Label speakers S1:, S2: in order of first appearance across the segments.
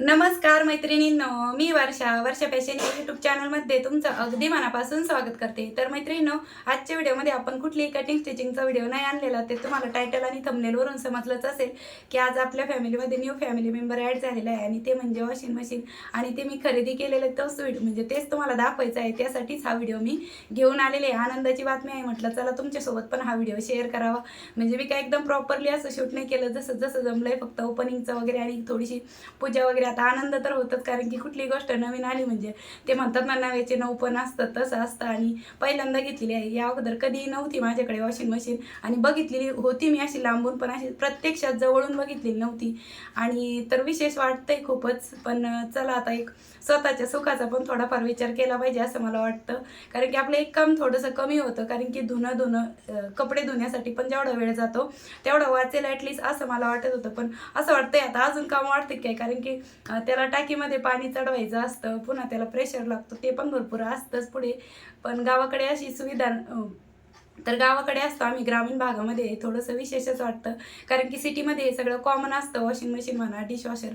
S1: नमस्कार मैत्रिणींनो मी वर्षा वर्षा fashion YouTube चॅनलमध्ये तुमचं अगदी मनापासून स्वागत करते. तर मैत्रिणींनो आजच्या व्हिडिओमध्ये आपण कुठलीही कटिंग स्टिचिंगचा व्हिडिओ नाही आणलेला ते तुम्हाला टायटल आणि थंबनेलवरून समजलंच असेल की आज आपल्या फॅमिलीमध्ये न्यू फॅमिली मेंबर ॲड झालेला आहे आणि ते म्हणजे वॉशिंग मशीन आणि ते मी खरेदी केलेलं तोच व्हिडिओ म्हणजे तेच तुम्हाला दाखवायचं आहे. त्यासाठीच हा व्हिडिओ मी घेऊन आलेले आहे. आनंदाची बातमी आहे म्हटलं चला तुमच्यासोबत पण हा व्हिडिओ शेअर करावा. म्हणजे मी काय एकदम प्रॉपरली असं शूट नाही केलं जसं जसं जमलंय फक्त ओपनिंगचं वगैरे आणि थोडीशी पूजा वगैरे आता आनंद तर होतच कारण की कुठली गोष्ट नवीन आली म्हणजे ते म्हणतात ना नव्याचे नऊ पण असतं तसं असतं. आणि पहिल्यांदा घेतलेली आहे. या अगोदर कधी नव्हती माझ्याकडे वॉशिंग मशीन. आणि बघितलेली होती मी अशी लांबून पण अशी प्रत्यक्षात जवळून बघितलेली नव्हती. आणि तर विशेष वाटतंय खूपच पण चला आता एक स्वतःच्या सुखाचा पण थोडाफार विचार केला पाहिजे असं मला वाटतं. कारण की आपलं एक काम थोडंसं कमी होतं कारण की धुणं धुणं कपडे धुण्यासाठी पण जेवढा वेळ जातो तेवढा वाचेल ॲटलीस्ट असं मला वाटत होतं. पण असं वाटतंय आता अजून काम वाटतं काय? कारण की त्याला टाकीमध्ये पाणी चढवायचं असतं पुन्हा त्याला प्रेशर लागतो ते पण भरपूर असतंच पुढे. पण गावाकडे अशी सुविधा तर गावाकडे असतो आम्ही ग्रामीण भागामध्ये थोडंसं विशेषच वाटतं. कारण की सिटीमध्ये हे सगळं कॉमन असतं वॉशिंग मशीन म्हणा डिशवॉशर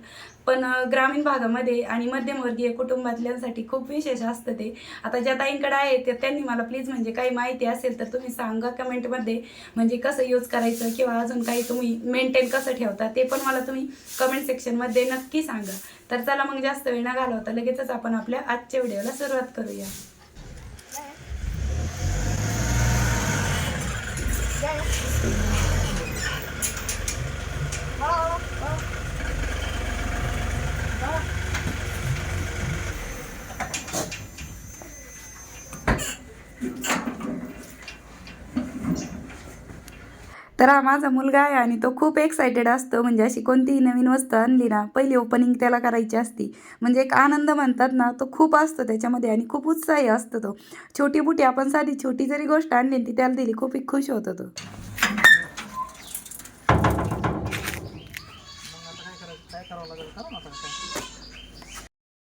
S1: पण ग्रामीण भागामध्ये आणि मध्यमवर्गीय कुटुंबातल्यांसाठी खूप विशेष असतं ते. आता ज्या ताईंकडे आहे ते त्यांनी मला प्लीज म्हणजे काही माहिती असेल तर तुम्ही सांगा कमेंटमध्ये. म्हणजे कसं यूज करायचं किंवा अजून काही तुम्ही मेंटेन कसं ठेवता ते पण मला तुम्ही कमेंट सेक्शनमध्ये नक्की सांगा. तर चला मग जास्त वेळ न घालवता लगेचच आपण आपल्या आजच्या व्हिडिओला सुरुवात करूया. Exato. तर हा माझा मुलगा आहे आणि तो खूप एक्सायटेड असतो. म्हणजे अशी कोणतीही नवीन वस्तू आणली ना पहिली ओपनिंग त्याला करायची असती. म्हणजे एक आनंद म्हणतात ना तो खूप असतो त्याच्यामध्ये आणि खूप उत्साही असतो तो. छोटी बुटी आपण साधी छोटी जरी गोष्ट आणली ती त्याला दिली खूप खुश होतो तो.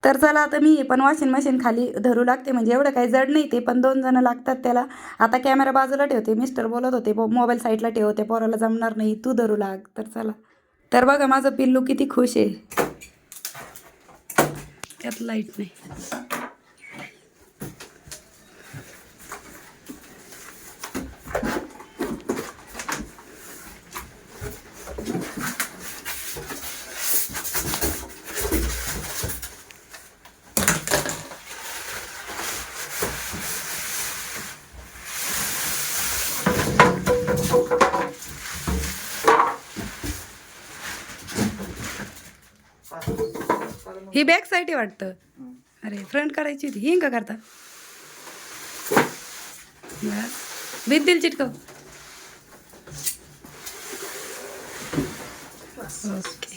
S1: तर चला आता मी पण वॉशिंग मशीन खाली धरू लागते. म्हणजे एवढं काही जड नाही ते पण दोन जण लागतात त्याला. आता कॅमेरा बाजूला ठेवते. मिस्टर बोलत होते मोबाईल साईडला ठेवते पोराला जमणार नाही तू धरू लाग. तर चला. तर बघा माझं पिल्लू किती खुश आहे. त्यात लाइट नाही. ही बॅक साईड आहे वाटतं. अरे फ्रंट करायची होती. ही का करता? भीत चिटकव. ओके.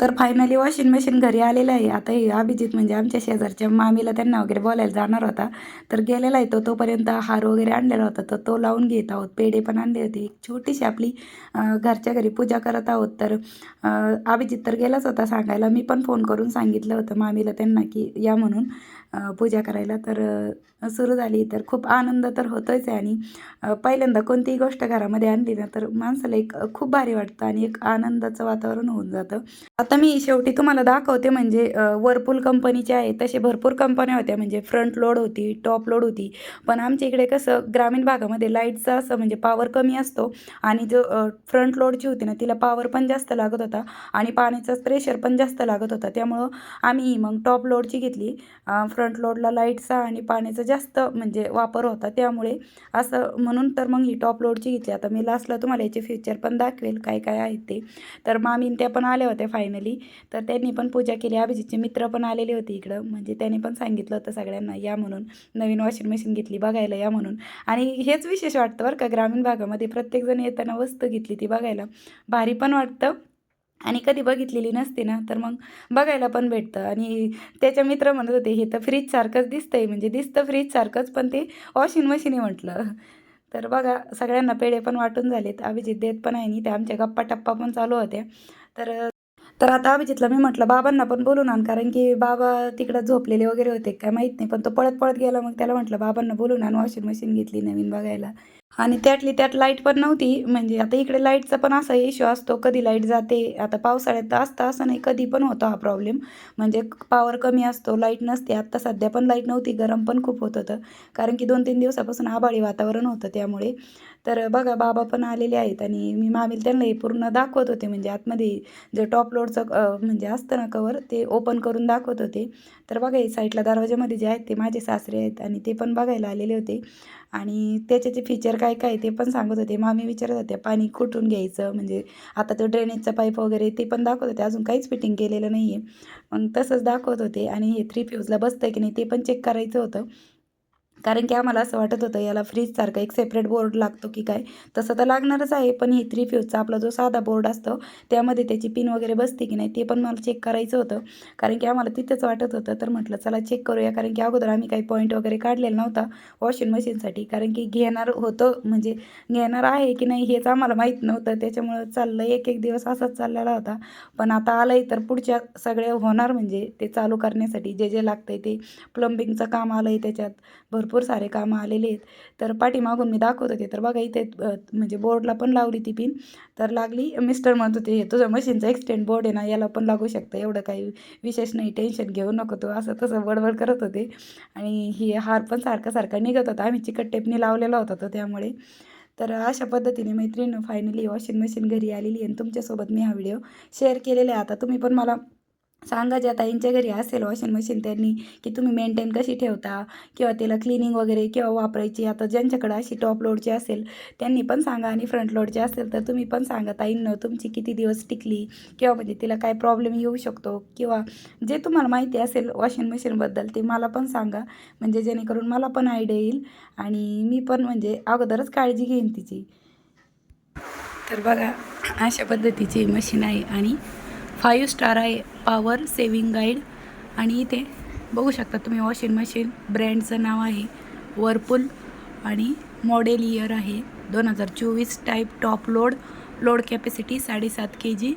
S1: तर फायनली वॉशिंग मशीन घरी आलेलं आहे. आता हे अभिजित म्हणजे आमच्या शेजारच्या मामीला त्यांना वगैरे बोलायला जाणार होता. तर गेलेला आहे तो तोपर्यंत हार वगैरे आणलेला होता. तर तो लावून घेत आहोत. पेढे पण आणले होते. एक छोटीशी आपली घरच्या घरी पूजा करत आहोत. तर अभिजित तर गेलाच होता सांगायला. मी पण फोन करून सांगितलं होतं मामीला त्यांना की या म्हणून. पूजा करायला तर सुरू झाली. तर खूप आनंद तर होतोच आहे. आणि पहिल्यांदा कोणतीही गोष्ट घरामध्ये आणली ना तर माणसाला एक खूप भारी वाटतं आणि एक आनंदाचं वातावरण होऊन जातं. आता मी शेवटी तुम्हाला दाखवते म्हणजे वरपूल कंपनीचे आहे तसे भरपूर कंपन्या होत्या. म्हणजे फ्रंट लोड होती टॉप लोड होती. पण आमच्या इकडे कसं ग्रामीण भागामध्ये लाईटचा असं म्हणजे पॉवर कमी असतो. आणि जो फ्रंट लोडची होती ना तिला पॉवर पण जास्त लागत होता. आणि पाण्याचा प्रेशर पण जास्त लागत होता. त्यामुळं आम्ही मग टॉप लोडची घेतली. फ्रंट लोडला लाईटचा आणि पाण्याचा जास्त म्हणजे वापर होता. त्यामुळे असं म्हणून तर मग ही टॉप लोडची घेतली. आता मी लास्टला तुम्हाला याचे फीचर पण दाखवेल काय काय आहेत ते. तर मामीन त्या पण आल्या होत्या फायनली तर त्यांनी पण पूजा केली. अभिजितचे मित्र पण आलेले होते इकडं. म्हणजे त्यांनी पण सांगितलं होतं सगळ्यांना या म्हणून नवीन वॉशिंग मशीन घेतली बघायला या म्हणून. आणि हेच विशेष वाटतं बरं का ग्रामीण भागामध्ये प्रत्येकजण येताना वस्तू घेतली ती बघायला. भारी पण वाटतं. आणि कधी बघितलेली नसते ना तर मग बघायला पण भेटतं. आणि त्याच्या मित्र म्हणत होते हे तर फ्रीजसारखंच दिसतंय. म्हणजे दिसतं फ्रीजसारखंच पण ते वॉशिंग मशीन आहे म्हटलं. तर बघा सगळ्यांना पेढे पण वाटून झालेत. अभिजित देत पण आहे आणि ते आमच्या गप्पा टप्पा पण चालू होत्या. तर तर आता अभिजितला मी म्हटलं बाबांना पण बोलून आण. कारण की बाबा तिकडं झोपलेले वगैरे होते काय माहीत नाही. पण तो पळत पळत गेला मग त्याला म्हटलं बाबांना बोलून आण वॉशिंग मशीन घेतली नवीन बघायला. आणि त्यातली त्यात लाइट पण नव्हती. म्हणजे आता इकडे लाईटचा पण असा इश्यू असतो कधी लाइट जाते आता पावसाळ्यात तर असतं असं नाही कधी पण होतो हा प्रॉब्लेम म्हणजे पॉवर कमी असतो लाइट नसते. आत्ता सध्या पण लाइट नव्हती गरम पण खूप होत होतं. कारण की दोन तीन दिवसापासून आभाळी वातावरण होतं त्यामुळे. तर बघा बाबा पण आलेले आहेत आणि मी मामील त्यांना हे पूर्ण दाखवत होते. म्हणजे आतमध्ये जे टॉप लोडचं म्हणजे असतं ना कवर ते ओपन करून दाखवत होते. तर बघा हे साईडला दरवाजामध्ये जे आहेत ते माझे सासरे आहेत आणि ते पण बघायला आलेले होते. आणि त्याचे जे फीचर काय काय ते पण सांगत होते. मामी विचारत होते पाणी कुठून घ्यायचं? म्हणजे आता तो ड्रेनेजचा पाईप वगैरे ते पण दाखवत होते. अजून काहीच फिटिंग केलेलं नाही आहे मग तसंच दाखवत होते आणि हे थ्री फ्यूजला बसतं की नाही ते पण चेक करायचं होतं. कारण की आम्हाला असं वाटत होतं याला फ्रीजसारखा एक सेपरेट बोर्ड लागतो की काय? तसं तर लागणारच आहे पण ही थ्री फ्यूजचा आपला जो साधा बोर्ड असतो त्यामध्ये त्याची पिन वगैरे बसते की नाही ते पण मला चेक करायचं होतं. कारण की आम्हाला तिथंच वाटत होतं तर म्हटलं चला चेक करूया. कारण की अगोदर आम्ही काही पॉईंट वगैरे काढलेला नव्हता वॉशिंग मशीनसाठी कारण की घेणार होतं म्हणजे घेणार आहे की नाही हेच आम्हाला माहीत नव्हतं. त्याच्यामुळं चाललं एक एक दिवस असाच चाललेला होता. पण आता आलं आहे तर पुढच्या सगळे होणार म्हणजे ते चालू करण्यासाठी जे जे लागतं आहे ते प्लंबिंगचं काम आलं आहे त्याच्यात. भरपूर सारे कामं आलेले आहेत. तर पाठीमागून मी दाखवत होते. तर बघा इथे म्हणजे बोर्डला पण लावली ती पिन तर लागली मिस्टर म्हणत होते "हे तुझं मशीनचा एक्सटेंड बोर्ड आहे ना याला पण लागू शकतं. एवढं काही विशेष नाही टेन्शन घेऊ नको तू. असं तसं बडबड करत होते. आणि ही हार पण सारखा सारखा निघत होता. आम्ही चिकट टेपनी लावलेला होता तो त्यामुळे. तर अशा पद्धतीने मैत्रिणी फायनली वॉशिंग मशीन घरी आलेली आहे. आणि तुमच्यासोबत मी हा व्हिडिओ शेअर केलेला आहे. आता तुम्ही पण मला सांगा ज्या ताईंच्या घरी असेल वॉशिंग मशीन त्यांनी की तुम्ही मेंटेन कशी ठेवता? किंवा त्याला क्लिनिंग वगैरे किंवा वापरायची? आता ज्यांच्याकडे अशी टॉप लोडची असेल त्यांनी पण सांगा. आणि फ्रंट लोडची असेल तर तुम्ही पण सांगा ताईंनं तुमची किती दिवस टिकली? किंवा म्हणजे तिला काय प्रॉब्लेम येऊ शकतो? किंवा जे तुम्हाला माहिती असेल वॉशिंग मशीनबद्दल ते मला पण सांगा. म्हणजे जेणेकरून मला पण आयडिया येईल आणि मी पण म्हणजे अगोदरच काळजी घेईन तिची. तर बघा अशा पद्धतीची मशीन आहे आणि फाईव्ह स्टार आहे पॉवर सेविंग गाईड आणि इथे बघू शकता तुम्ही वॉशिंग मशीन ब्रँडचं नाव आहे वरपूल आणि मॉडेल इयर आहे दोन हजार चोवीस type top load load capacity साडेसात के जी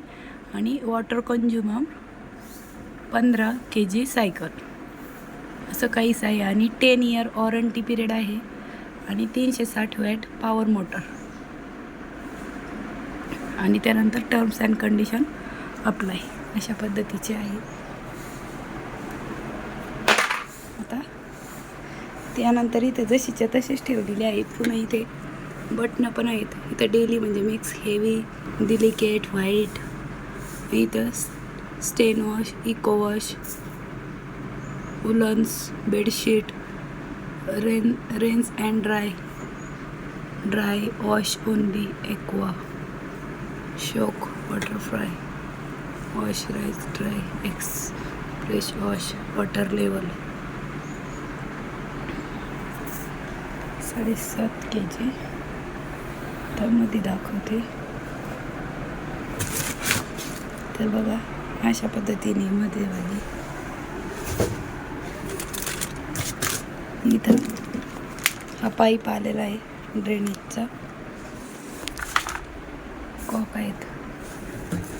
S1: आणि वॉटर कन्झ्युमर पंधरा के जी सायकल असं काहीच आहे आणि टेन इयर वॉरंटी पिरियड आहे आणि तीनशे साठ वॅट पॉवर मोटर आणि त्यानंतर टर्म्स अँड कंडिशन अप्लाय अशा पद्धतीचे आहे. आता त्यानंतर इथं जशीच्या तशीच ठेवलेली आहेत. पुन्हा इथे बटणं पण आहेत. इथं डेली म्हणजे मिक्स हेवी डिलिकेट व्हाईट इथं stain wash eco wash woollens bedsheet rinse rinse and dry dry wash only aqua soak butterfly moisturise dry X fresh wash water level. साडेसात के जी त्यामध्ये दाखवते. तर बघा अशा पद्धतीने मध्ये वाली इथं हा पाईप आलेला आहे ड्रेनेजचा कॉक आहेत.